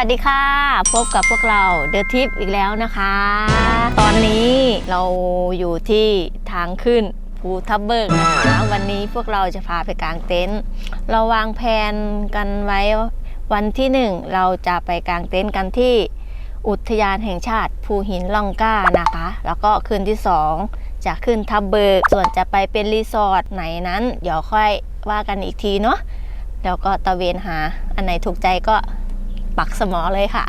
วัสดีค่ะ พบกับพวกเราเดอะทิปอีกแล้วนะคะ ตอนนี้เราอยู่ที่ทางขึ้นภูทับเบิกนะคะวันนี้พวกเราจะพาไปกางเต็นท์เราวางแผนกันไว้วันที่หนึ่งเราจะไปกางเต็นท์กันที่อุทยานแห่งชาติภูหินล่องก้านะคะ แล้วก็คืนที่สองจะขึ้นทับเบิก ส่วนจะไปเป็นรีสอร์ทไหนนั้น เดี๋ยวค่อยว่ากันอีกทีเนาะแล้วก็ตะเวนหาอันไหนถูกใจก็ ปักสมอเลยค่ะ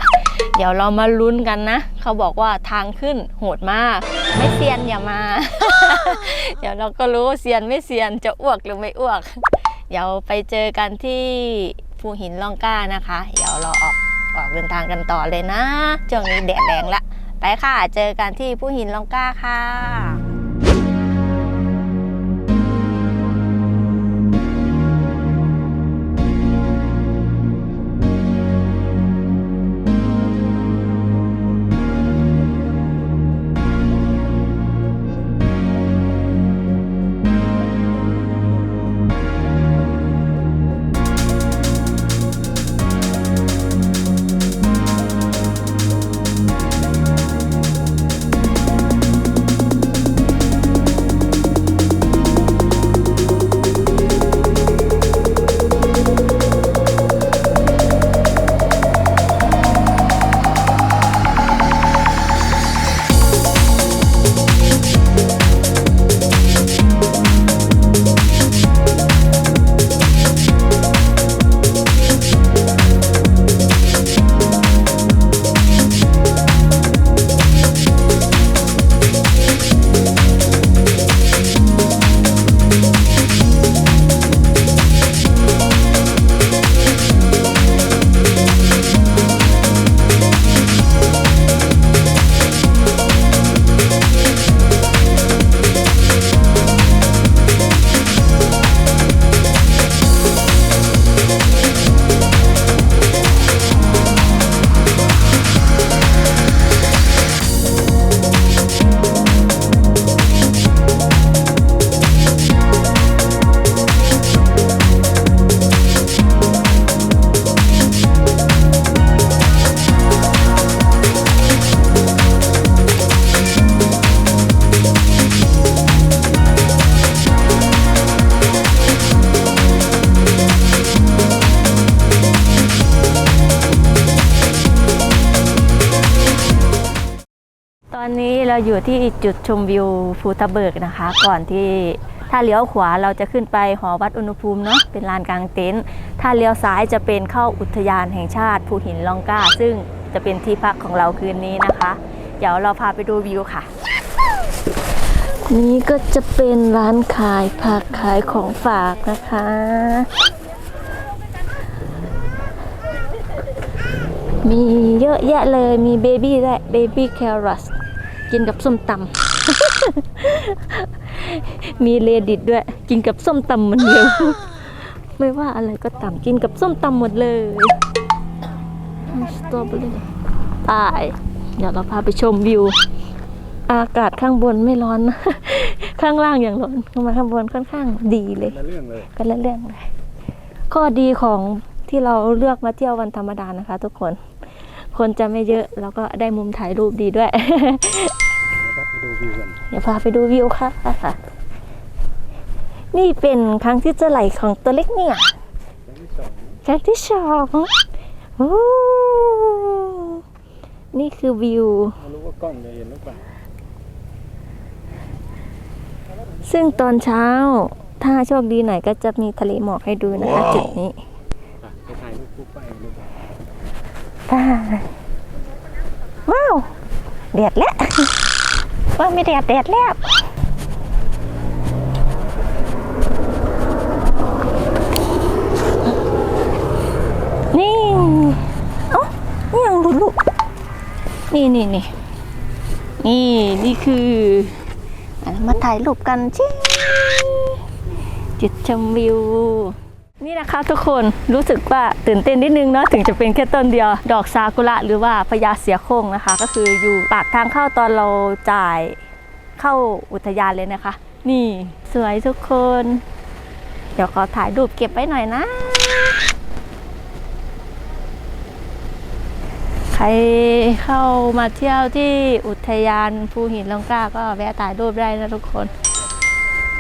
เดี๋ยวเรามาลุ้นกันนะ เขาบอกว่าทางขึ้นโหดมาก ไม่เซียนอย่ามา เดี๋ยวเราก็รู้เซียนไม่เซียนจะอ้วกหรือไม่อ้วก เดี๋ยวไปเจอกันที่ภูหินล่องกล้านะคะ เดี๋ยวเราออกออกเดินทางกันต่อเลยนะช่วงนี้แดดแรงละไปค่ะ เจอกันที่ภูหินล่องกล้าค่ะ อนนี้เราอยู่ที่จุดชมวิวภูทับเบิกนะคะ ก่อนที่ถ้าเลี้ยวขวาเราจะขึ้นไปหอวัดอุณหภูมิเนาะเป็นลานกลางเต็นท์ถ้าเลี้ยวซ้ายจะเป็นเข้าอุทยานแห่งชาติภูหินลองกาซึ่งจะเป็นที่พักของเราคืนนี้นะคะ เดี๋ยวเราพาไปดูวิวค่ะ นี่ก็จะเป็นร้านขายผักขายของฝากนะคะ มีเยอะแยะเลยมีเบบี้และเบบี้แครอท กินกับส้มตำ มีเลดิตด้วย กินกับส้มตำเหมันเดียวไม่ว่าอะไรก็ตำกินกับส้มตำหมดเลยสตรอเบอรี่ตายเดี๋ยวเราพาไปชมวิว อากาศข้างบนไม่ร้อนนะข้างล่างอย่างร้อนข้างมาข้างบนค่อนข้างดีเลยละเรื่องเลยกันละเรื่องเลยข้อดีของที่เราเลือกมาเที่ยววันธรรมดานะคะ ทุกคน คนจะไม่เยอะ แล้วก็ได้มุมถ่ายรูปดีด้วยนะครับไปดูวิวกันเดี๋ยวพาไปดูวิวค่ะ นี่เป็นครั้งที่จะไหลของตัวเล็กเนี่ยครั้งที่สองครั้งที่สองโอ้นี่คือวิว ไม่รู้ว่ากล้องจะเห็นหรือเปล่าซึ่งตอนเช้าถ้าโชคดีหน่อยก็จะมีทะเลหมอกให้ดูนะคะจุดนี้ อะไปถ่ายรูปปุ๊บไปดูกัน ได้ว้าวแดดแล้วว่าไม่แดดแดดแล้วนี่เอ้านี่ยังหลุดลูกนี่นี่นี่นี่นี่คือมาถ่ายรูปกันชิจุดชมวิว นี่นะคะทุกคนรู้สึกว่าตื่นเต้นนิดนึงเนาะถึงจะเป็นแค่ต้นเดียว ดอกซากุระหรือว่าพญาเสียโค้งนะคะ ก็คืออยู่ปากทางเข้าตอนเราจ่ายเข้าอุทยานเลยนะคะ นี่สวยทุกคน เดี๋ยวขอถ่ายรูปเก็บไว้หน่อยนะ ใครเข้ามาเที่ยวที่อุทยานภูหินลองกล้าก็แวะถ่ายรูปได้นะทุกคน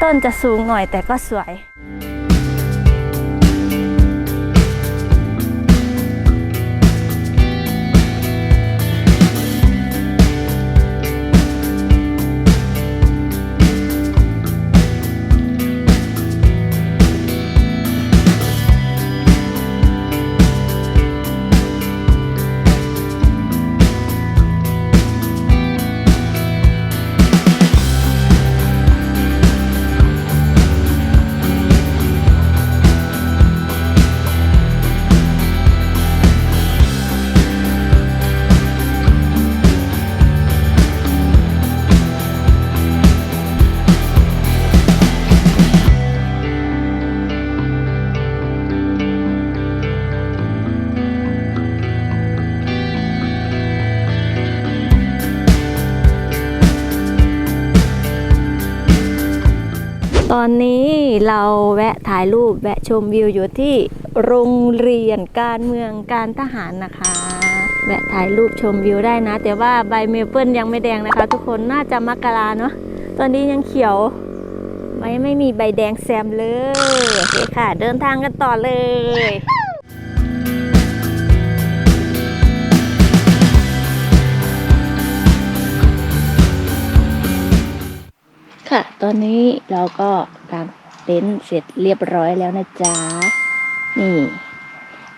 ต้นจะสูงหน่อยแต่ก็สวย เราแวะถ่ายรูปแวะชมวิวอยู่ที่โรงเรียนการเมืองการทหารนะคะ แวะถ่ายรูปชมวิวได้นะ แต่ว่าใบเมเปิลยังไม่แดงนะคะ ทุกคนน่าจะมกราเนาะตอนนี้ยังเขียวไม่ไม่มีใบแดงแซมเลยโอเคค่ะ เดินทางกันต่อเลยค่ะ ตอนนี้เราก็กาง ต็นท์เสร็จเรียบร้อยแล้วนะจ๊ะ นี่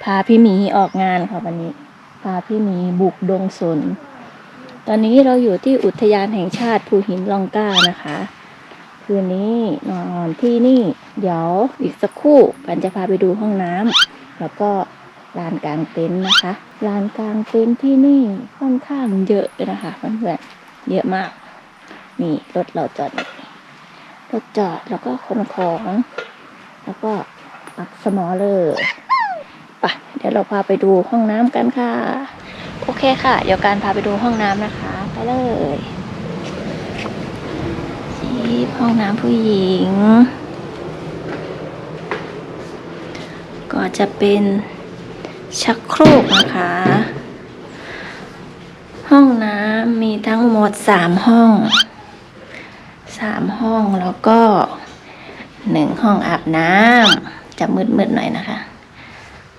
พาพี่หมีออกงานค่ะวันนี้ พาพี่หมีบุกดงสน ตอนนี้เราอยู่ที่อุทยานแห่งชาติภูหินลองกล้านะคะ คืนนี้นอนที่นี่ เดี๋ยวอีกสักครู่กันจะพาไปดูห้องน้ำแล้วก็ลานกลางเต็นท์นะคะ ลานกลางเต็นท์ที่นี่ค่อนข้างเยอะนะคะเพื่อนๆเยอะมาก นี่รถเราจอด รถจอดแล้วก็ขนของ แล้วก็ปักสมอเลยไปะเดี๋ยวเราพาไปดูห้องน้ำกันค่ะ โอเคค่ะ เดี๋ยวการพาไปดูห้องน้ำนะคะ ไปเลยนี่ห้องน้ำผู้หญิง ก็จะเป็นชักโครกนะคะ ห้องน้ำมีทั้งหมดสามห้อง สามห้องแล้วก็หนึ่งห้องอาบน้ำจะมืดๆหน่อยนะคะ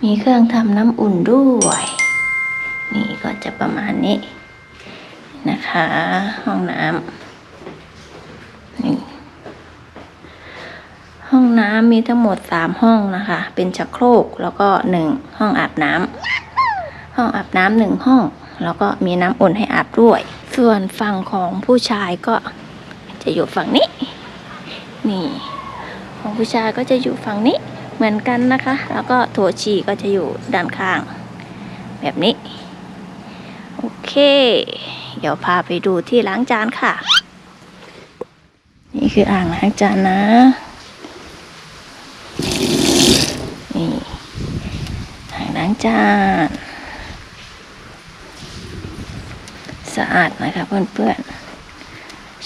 มีเครื่องทำน้ำอุ่นด้วย นี่ก็จะประมาณนี้นะคะ ห้องน้ำนี่ห้องน้ำมีทั้งหมดสามห้องนะคะ เป็นชักโครกแล้วก็หนึ่งห้องอาบน้ำห้องอาบน้ำหนึ่งห้อง แล้วก็มีน้ำอุ่นให้อาบด้วย ส่วนฝั่งของผู้ชายก็ จะอยู่ฝั่งนี้ นี่ของผู้ชายก็จะอยู่ฝั่งนี้เหมือนกันนะคะ แล้วก็โถฉี่ก็จะอยู่ด้านข้าง แบบนี้ โอเค เดี๋ยวพาไปดูที่ล้างจานค่ะ นี่คืออ่างล้างจานนะนี่อ่างล้างจานสะอาดนะคะเพื่อนๆ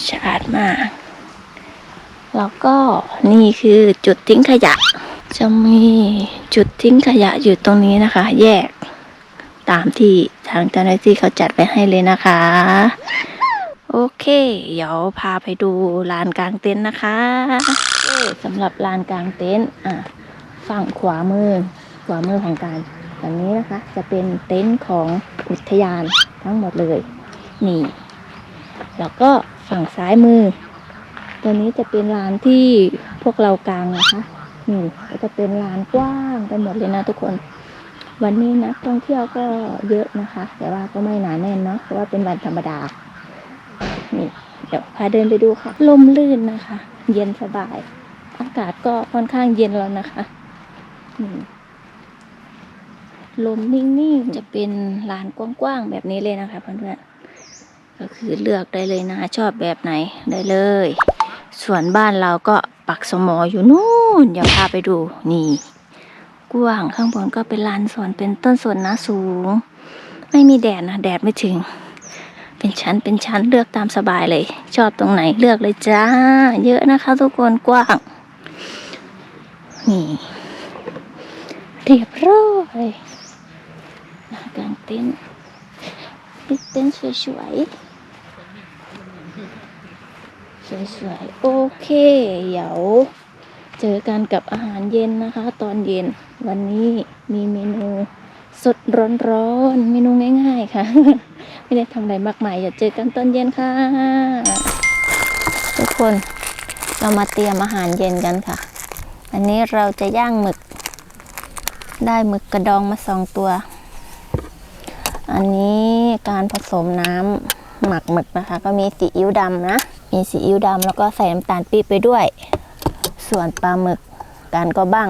สะอาดมาก แล้วก็นี่คือจุดทิ้งขยะ จะมีจุดทิ้งขยะอยู่ตรงนี้นะคะ แยกตามที่ทางเจ้าหน้าที่เขาจัดไว้ให้เลยนะคะ โอเค เดี๋ยวพาไปดูลานกลางเต็นท์นะคะโอเคสำหรับลานกลางเต็นท์อะฝั่งขวามือ ขวามือของการแบบนี้นะคะ จะเป็นเต็นท์ของอุทยานทั้งหมดเลย นี่ แล้วก็ ฝั่งซ้ายมือ ตัวนี้จะเป็นลานที่พวกเรากลางนะคะนี่ก็จะเป็นลานกว้างไปหมดเลยนะทุกคน วันนี้นักท่องเที่ยวก็เยอะนะคะ แต่ว่าก็ไม่หนาแน่นเนาะเพราะว่าเป็นวันธรรมดานี่เดี๋ยวพาเดินไปดูค่ะ ลมลื่นนะคะ เย็นสบาย อากาศก็ค่อนข้างเย็นแล้วนะคะลมนิ่งๆ จะเป็นลานกว้างๆ แบบนี้เลยนะคะเพื่อนๆ ก็คือเลือกได้เลยนะชอบแบบไหนได้เลย ส่วนบ้านเราก็ปักสมออยู่นู่นเดี๋ยวพาไปดูนี่กว้างข้างบนก็เป็นลานสวนเป็นต้นสวนนะสูง ไม่มีแดดนะแดดไม่ถึง เป็นชั้นเป็นชั้นเลือกตามสบายเลย ชอบตรงไหนเลือกเลยจ้า เยอะนะคะ ทุกคนกว้าง นี่เรียบร้อยกลางเต็นท์เต้นสวยๆ สวยๆ โอเค เดี๋ยวเจอกันกับอาหารเย็นนะคะ ตอนเย็นวันนี้มีเมนูสดร้อนๆ เมนูง่าย ๆ ค่ะ ไม่ได้ทำอะไรมากมายอย่าเจอกันตอนเย็นค่ะ ทุกคนเรามาเตรียมอาหารเย็นกันค่ะ อันนี้เราจะย่างหมึก ได้หมึกกระดองมาสองตัว อันนี้การผสมน้ำหมักหมึกนะคะ ก็มีซีอิ๊วดำนะ มีซีอิ๊วดำแล้วก็ใส่น้ำตาลปี๊บไปด้วย ส่วนปลาหมึกการก็บ้าง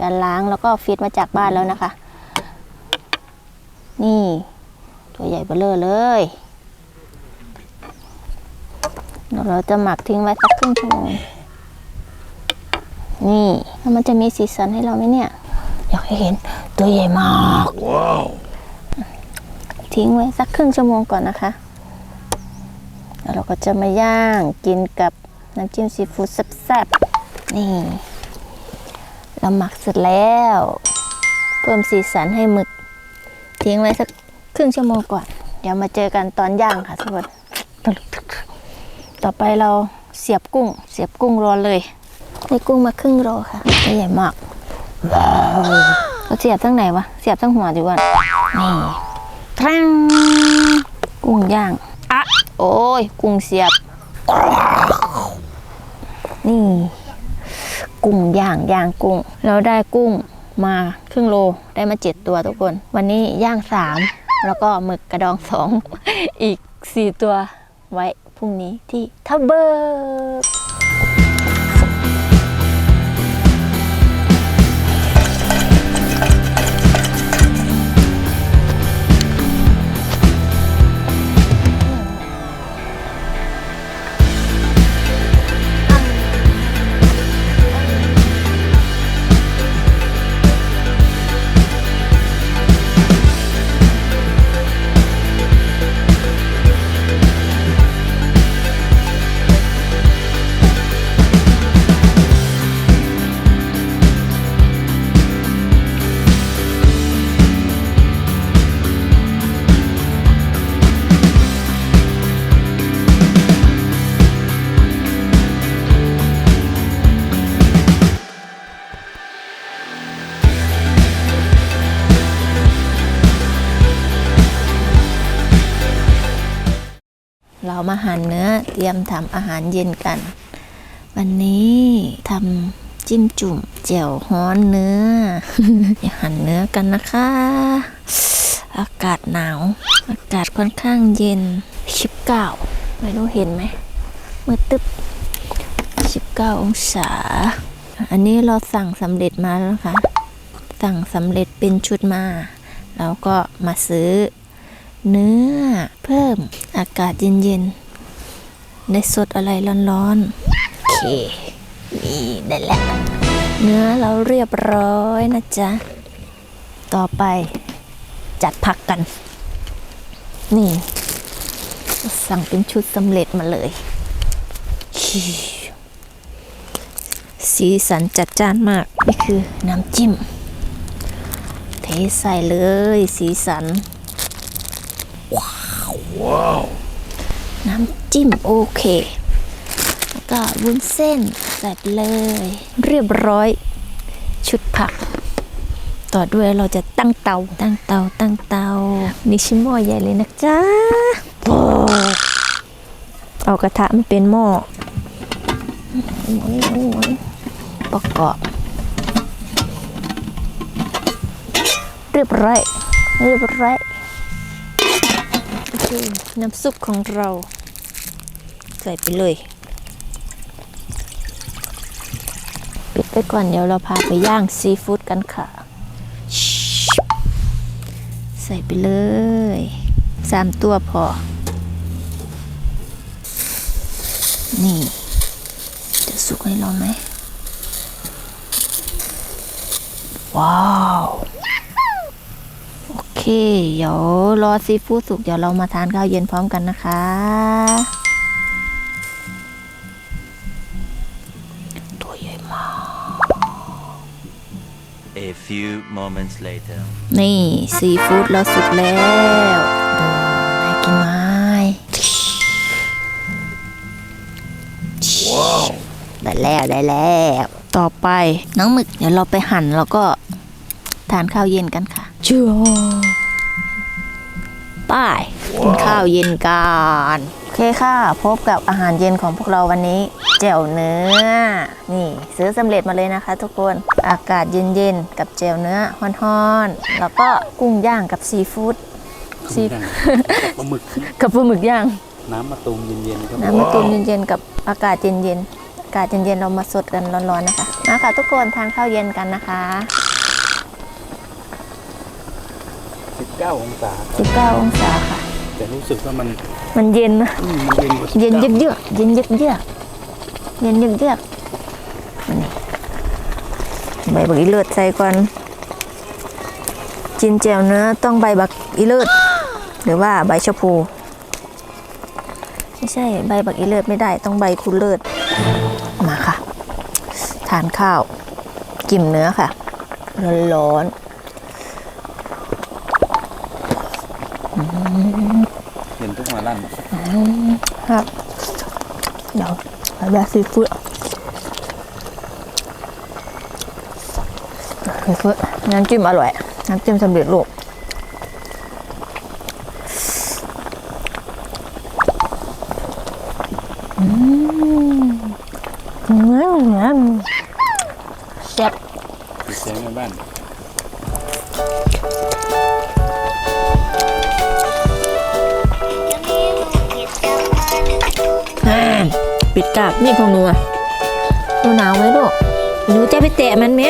การล้างแล้วก็ฟิตมาจากบ้านแล้วนะคะ นี่ ตัวใหญ่เบ้อเร่อเลยเดี๋ยวเราจะหมักทิ้งไว้สักครึ่งชั่วโมงนี่แล้วมันจะมีสีสันให้เราไหมเนี่ย อยากให้เห็นตัวใหญ่มากทิ้งไว้สักครึ่งชั่วโมงก่อนนะคะ แล้วเราก็จะมาย่างกินกับน้ำจิ้มซีฟู้ดแซ่บๆ นี่ เราหมักเสร็จแล้ว เพิ่มสีสันให้หมึก ทิ้งไว้สักครึ่งชั่วโมงก่อน เดี๋ยวมาเจอกันตอนย่างค่ะทุกคนต่อไปเราเสียบกุ้ง เสียบกุ้งรอเลย ได้กุ้งมาครึ่งโลค่ะตัวใหญ่มากเราเสียบทั้งไหนวะ เสียบทั้งหัวดีกว่านี่แทงกุ้งย่างอะ โอ้ย กุ้งเสียบ นี่ กุ้งย่างย่างกุ้ง เราได้กุ้งมาครึ่งโลได้มาเจ็ดตัวทุกคน วันนี้ย่างสามแล้วก็หมึกกระดองสองอีกสี่ตัวไว้พรุ่งนี้ที่ทับเบิร์ มาหั่นเนื้อ เตรียมทำอาหารเย็นกัน วันนี้ทำจิ้มจุ่มแจ่วฮ้อนเนื้ออย่าหั่นเนื้อกันนะคะ อากาศหนาว อากาศค่อนข้างเย็นชิบเก้าไม่รู้เห็นไหมมืดตึ๊บชิบเก้าองศา อันนี้เราสั่งสำเร็จมาแล้วนะคะ สั่งสำเร็จเป็นชุดมาเราก็มาซื้อ เนื้อ เพิ่มอากาศเย็นๆ ได้สดอะไรร้อนๆ โอเค นี่ได้แล้ว เนื้อเราเรียบร้อยนะจ๊ะ ต่อไปจัดผักกัน นี่ สั่งเป็นชุดสำเร็จมาเลย สีสันจัดจ้านมาก นี่คือน้ำจิ้ม เทใส่เลยสีสัน น้ำจิ้มโอเคแล้วก็วุ้นเส้นใส่ไปเลย เรียบร้อยชุดผัก ต่อด้วยเราจะตั้งเตา ตั้งเตา ตั้งเตา นี่ชิมหม้อใหญ่เลยนะจ๊ะโอ้เอากระทะมันเป็นหม้อหมุนหมุนประกอบ เรียบร้อย เรียบร้อย น้ำซุปของเรา ใส่ไปเลยปิดไปก่อนเดี๋ยวเราพาไปย่างซีฟู้ดกันค่ะ ใส่ไปเลยสามตัวพอ นี่ จะสุกให้เราไหม ว้าว เค เดี๋ยวรอซีฟู้ดสุก เดี๋ยวเรามาทานข้าวเย็นพร้อมกันนะคะ ตัวใหญ่มาก A few moments later นี่ซีฟู้ดเราสุกแล้วน่ากินไหมได้แล้วได้แล้ว ต่อไปน้องหมึก เดี๋ยวเราไปหั่นแล้วก็ทานข้าวเย็นกันค่ะ เชื่อไป้ายกินข้าวเย็นกันโอเคค่ะ พบกับอาหารเย็นของพวกเราวันนี้แจ่วเนื้อ นี่ซื้อสำเร็จมาเลยนะคะ ทุกคนอากาศเย็นๆกับแจ่วเนื้อฮ้อนๆแล้วก็กุ้งย่างกับซีฟู้ดซีปลาหมึกกับปลาหมึกย่าง น้ำมะตูมเย็นๆครับน้ำมะตูมเย็นๆกับอากาศเย็นๆอากาศเย็นๆเรามาสดกันร้อนๆนะคะมาค่ะทุกคนทานข้าวเย็นกันนะคะ 19 องศาครับ19องศาค่ะ แต่รู้สึกว่ามันมันเย็นนะอืมมันเย็นกว่าเย็น19เยือกๆเย็นเยือกเยือกๆเย็นเยือกเยือกๆอันนี้ใบบักอีเลือดใส่ก่อนจินแจ่วเนื้อต้องใบบักอีเลือดหรือว่าใบชะพูไม่ใช่ใบบักอีเลือดไม่ได้ต้องใบคุณเลือดมาค่ะ ทานข้าว กิมเนื้อค่ะร้อนเห็นทุกมาลั่น ๆ ครับเดี๋ยวเอาแบบซีฟู้ดซีฟู้ดน้ำจิ้มอร่อย น้ำจิ้มสำเร็จรูปอืมอืมแซ่บติดเสียงในบ้าน กาบนี่ของหนูอะหนูหนาวไหมลูกหนูจะไปแตะมันไหม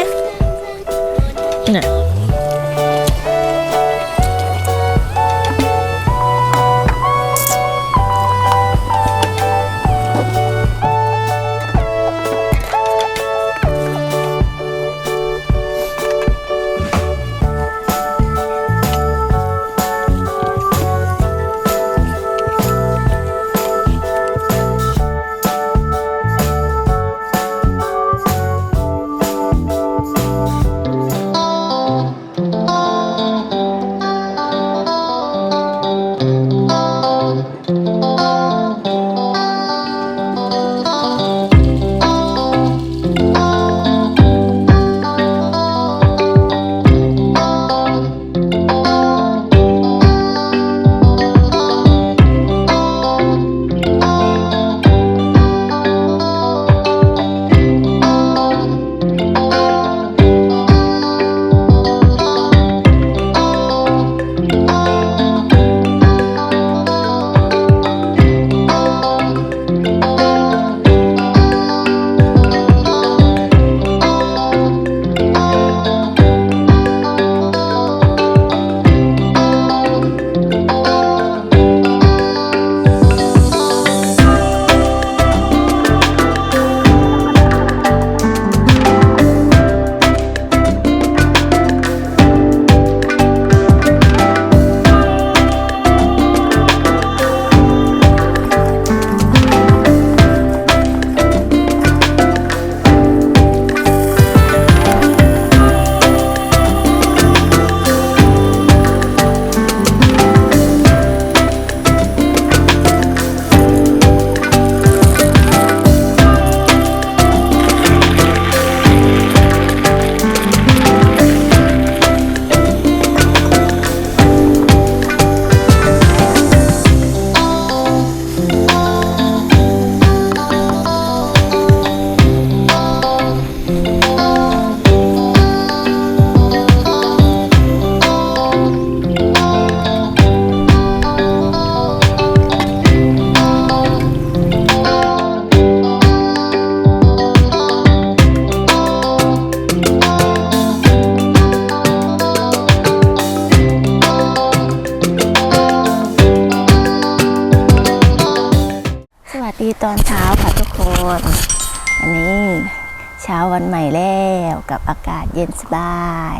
ย็นสบาย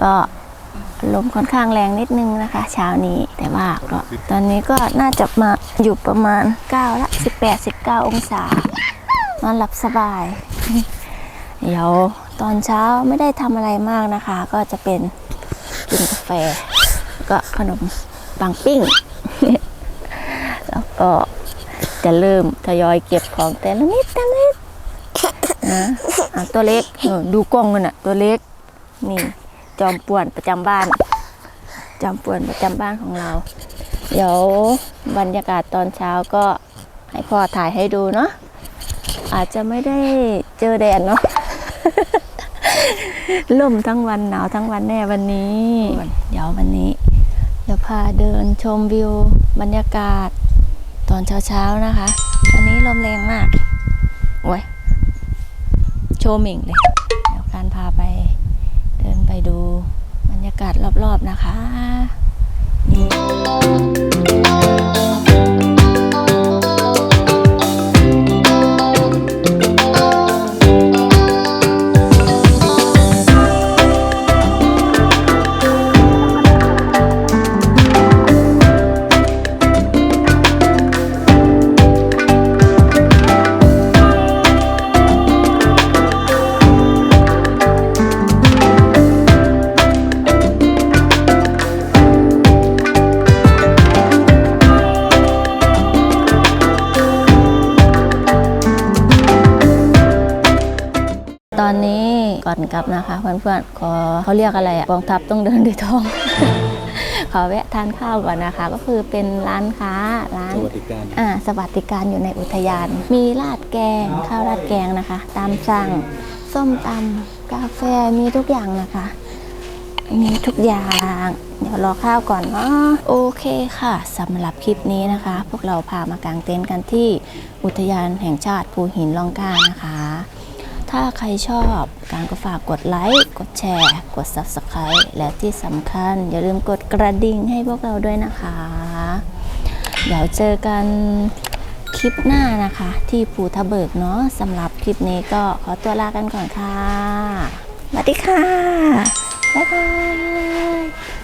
ก็ลมค่อนข้างแรงนิดนึงนะคะ เช้านี้แต่ว่าก็ตอนนี้ก็น่าจะมาอยู่ประมาณ 9 ละ 18 19 องศานอนหลับสบาย เดี๋ยวตอนเช้าไม่ได้ทำอะไรมากนะคะ ก็จะเป็นกินกาแฟ ก็ขนมปังปิ้ง แล้วก็จะเริ่มทยอยเก็บของแต่ละนิดแต่ละนิด นะอะตัวเล็กเออดูกล้องมันอะ ตัวเล็ก นี่ จอมป่วนประจำบ้าน จอมป่วนประจำบ้านของเรา เดี๋ยวบรรยากาศตอนเช้าก็ให้พ่อถ่ายให้ดูเนาะอาจจะไม่ได้เจอแดดเนาะ ล่มทั้งวันหนาวทั้งวันแน่วันนี้ เดี๋ยววันนี้ เดี๋ยวพาเดินชมวิวบรรยากาศตอนเช้าๆนะคะ วันนี้ลมแรงมาก โอ้ย ชว์หม่งเลยเดี๋ยวการพาไปเดินไปดูบรรยากาศรอบๆนะคะ ก่อนกลับนะคะเพื่อนๆขอเขาเรียกอะไรอะกองทัพต้องเดินด้วยท้อง ขอแวะทานข้าวก่อนนะคะ ก็คือเป็นร้านค้าร้านสวัสดิการอ่าสวัสดิการอยู่ในอุทยาน มีราดแกงข้าวราดแกงนะคะ ตามสั่งส้มตำกาแฟมีทุกอย่างนะคะมีทุกอย่างเดี๋ยวรอข้าวก่อนเนาะโอเคค่ะสำหรับคลิปนี้นะคะ พวกเราพามากางเต็นท์กันที่อุทยานแห่งชาติภูหินร่องกล้านะคะ ถ้าใครชอบการก็ฝากกดไลค์ กดแชร์ กด Subscribe และที่สำคัญ อย่าลืมกดกระดิ่งให้พวกเราด้วยนะคะ เดี๋ยวเจอกันคลิปหน้านะคะ ที่ภูทะเบิกเนาะสำหรับคลิปนี้ก็ขอตัวลากันก่อนค่ะสวัสดีค่ะ บ๊ายบาย